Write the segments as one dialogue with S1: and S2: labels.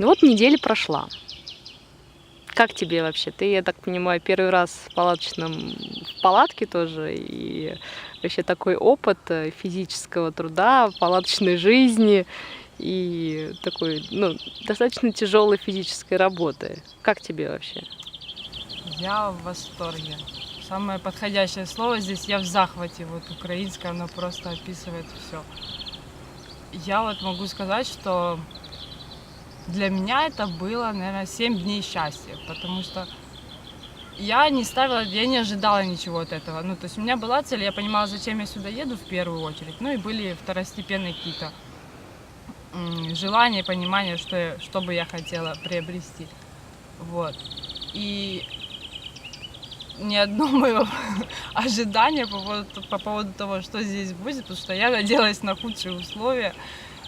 S1: Ну вот неделя прошла. Как тебе вообще? Ты, я так понимаю, первый раз в палаточном в палатке тоже и вообще такой опыт э, физического труда, палаточной жизни и такой, ну, достаточно тяжелой физической работы. Как тебе вообще?
S2: Я в восторге. Самое подходящее слово здесь я в захвате. Вот украинское, оно просто описывает все. Я вот могу сказать, что для меня это было, наверное, 7 дней счастья, потому что я не ставила, я не ожидала ничего от этого. Ну, то есть у меня была цель, я понимала, зачем я сюда еду в первую очередь. Ну и были второстепенные какие-то желания, понимания, что, я, что бы я хотела приобрести. Вот. И ни одно мое ожидание по поводу, по поводу того, что здесь будет, потому что я надеялась на худшие условия,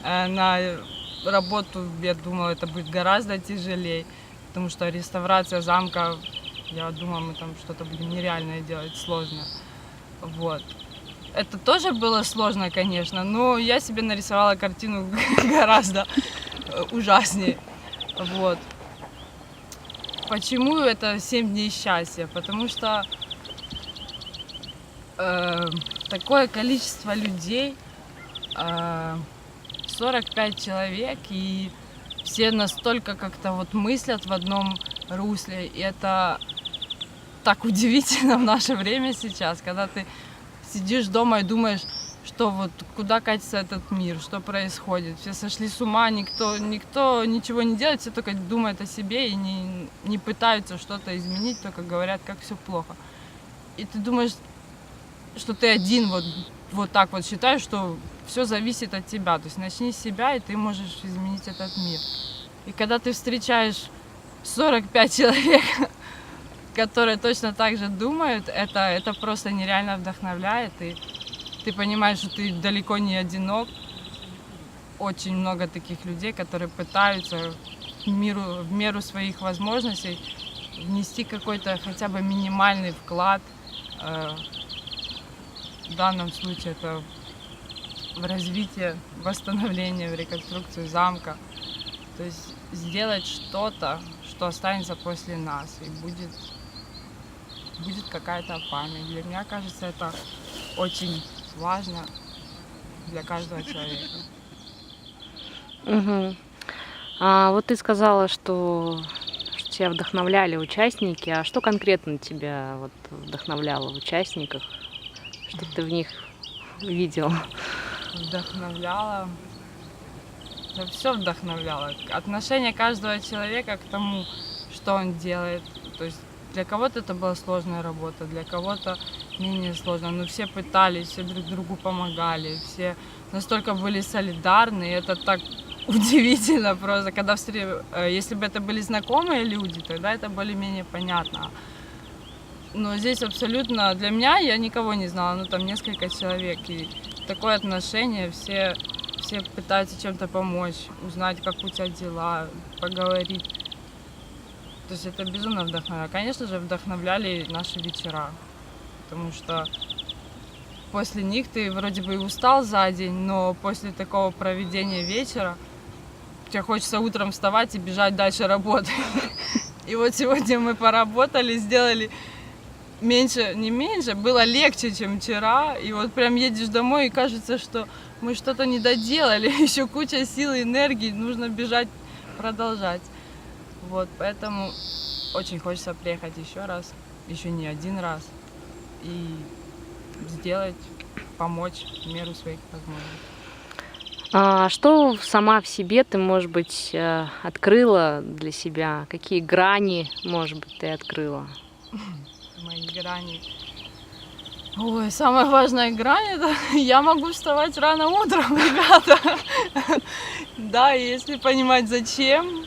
S2: э, на работу, я думала, это будет гораздо тяжелее, потому что реставрация замка, я думала, мы там что-то будем нереальное делать, сложно. Вот. Это тоже было сложно, конечно, но я себе нарисовала картину гораздо э, ужаснее. Вот. Почему это 7 дней счастья? Потому что э, такое количество людей, э, 45 человек, и все настолько как-то вот мыслят в одном русле. И это так удивительно в наше время сейчас, когда ты сидишь дома и думаешь, что вот куда катится этот мир, что происходит. Все сошли с ума, никто, никто ничего не делает, все только думают о себе и не, не пытаются что-то изменить, только говорят, как все плохо. И ты думаешь, что ты один вот, вот так вот считаешь, что все зависит от тебя. То есть начни с себя, и ты можешь изменить этот мир. И когда ты встречаешь 45 человек, которые точно так же думают, это, это просто нереально вдохновляет. И ты понимаешь, что ты далеко не одинок. Очень много таких людей, которые пытаются в, миру, в меру своих возможностей внести какой-то хотя бы минимальный вклад. Э, в данном случае это в развитие, восстановление, в реконструкцию замка. То есть сделать что-то, что останется после нас и будет, будет какая-то память. Для меня кажется, это очень важно для каждого человека.
S1: А вот ты сказала, что тебя вдохновляли участники. А что конкретно тебя вот вдохновляло в участниках? Что ты в них видел?
S2: Вдохновляло. Да все вдохновляло. Отношение каждого человека к тому, что он делает. То есть для кого-то это была сложная работа, для кого-то менее сложно. Но все пытались, все друг другу помогали, все настолько были солидарны. И это так удивительно просто, когда встр... Э, если бы это были знакомые люди, тогда это более-менее понятно. Но здесь абсолютно для меня я никого не знала, ну там несколько человек. И такое отношение, все, все пытаются чем-то помочь, узнать, как у тебя дела, поговорить. То есть это безумно вдохновляет. Конечно же, вдохновляли наши вечера потому что после них ты вроде бы и устал за день, но после такого проведения вечера тебе хочется утром вставать и бежать дальше работать. И вот сегодня мы поработали, сделали меньше, не меньше, было легче, чем вчера. И вот прям едешь домой и кажется, что мы что-то не доделали, еще куча сил и энергии, нужно бежать, продолжать. Вот, поэтому очень хочется приехать еще раз, еще не один раз и сделать, помочь в меру своих возможностей.
S1: А что сама в себе ты, может быть, э, открыла для себя? Какие грани, может быть, ты открыла?
S2: Грани. Ой, самая важная грань это я могу вставать рано утром, ребята. Да, если понимать зачем,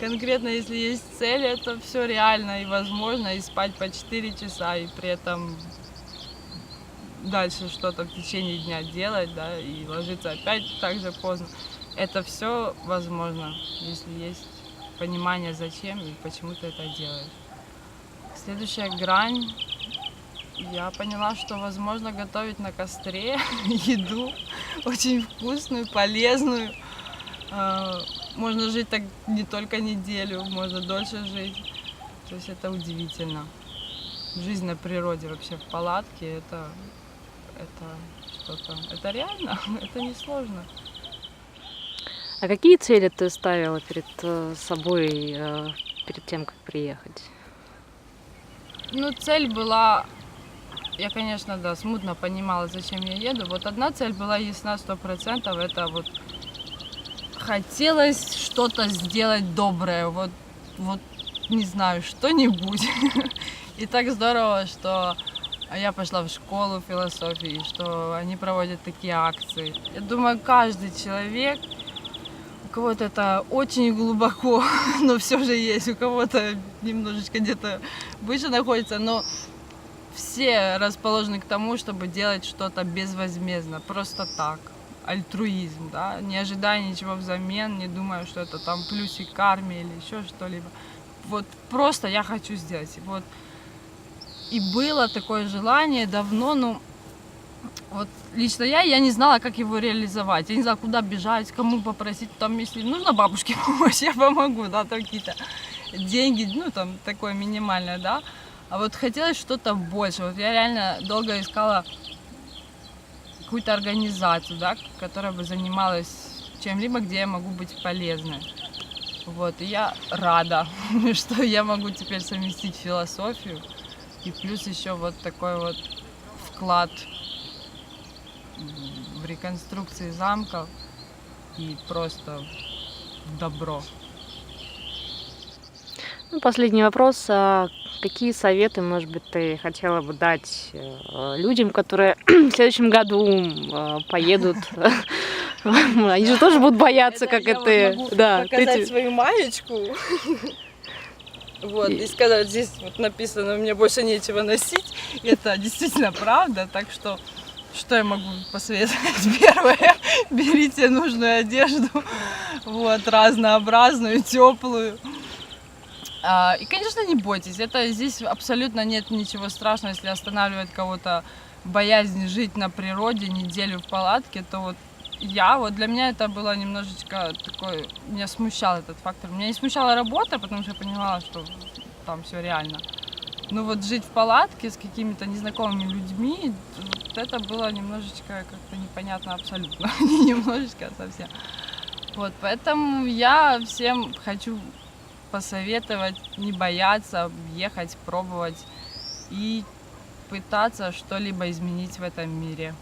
S2: конкретно если есть цель, это все реально и возможно, и спать по 4 часа, и при этом дальше что-то в течение дня делать, да, и ложиться опять так же поздно. Это все возможно, если есть понимание, зачем и почему ты это делаешь. Следующая грань. Я поняла, что возможно готовить на костре еду очень вкусную, полезную, а, можно жить так не только неделю, можно дольше жить. То есть это удивительно. Жизнь на природе вообще в палатке, это, это что-то, это реально, это не сложно.
S1: А какие цели ты ставила перед э, собой э, перед тем, как приехать?
S2: Ну, цель была, я, конечно, да, смутно понимала, зачем я еду. Вот одна цель была ясна сто процентов, это вот хотелось что-то сделать доброе, вот, вот не знаю, что-нибудь. И так здорово, что я пошла в школу философии, что они проводят такие акции. Я думаю, каждый человек, кого-то это очень глубоко, но все же есть, у кого-то немножечко где-то выше находится, но все расположены к тому, чтобы делать что-то безвозмездно, просто так. Альтруизм, да, не ожидая ничего взамен, не думая, что это там плюсик к армии или еще что-либо. Вот просто я хочу сделать. Вот и было такое желание давно, ну, вот лично я, я не знала, как его реализовать. Я не знала, куда бежать, кому попросить. Там, если нужно бабушке помочь, я помогу, да, там какие-то деньги, ну, там, такое минимальное, да. А вот хотелось что-то больше. Вот я реально долго искала какую-то организацию, да, которая бы занималась чем-либо, где я могу быть полезной. Вот, и я рада, что я могу теперь совместить философию и плюс еще вот такой вот вклад в реконструкции замков и просто в добро.
S1: Ну, последний вопрос. А какие советы, может быть, ты хотела бы дать э, людям, которые в следующем году э, поедут? Они же тоже будут бояться, как это...
S2: могу
S1: Да,
S2: показать
S1: ты-
S2: свою маечку. Вот, и сказать, здесь вот написано, мне больше нечего носить. И это действительно правда, так что что я могу посоветовать? Первое, берите нужную одежду, вот, разнообразную, теплую. А, и, конечно, не бойтесь, это здесь абсолютно нет ничего страшного, если останавливает кого-то боязнь жить на природе неделю в палатке, то вот я, вот для меня это было немножечко такой, меня смущал этот фактор. Меня не смущала работа, потому что я понимала, что там все реально. Но вот жить в палатке с какими-то незнакомыми людьми, вот это было немножечко как-то непонятно абсолютно. Не немножечко, а совсем. Вот, поэтому я всем хочу посоветовать не бояться, ехать, пробовать и пытаться что-либо изменить в этом мире.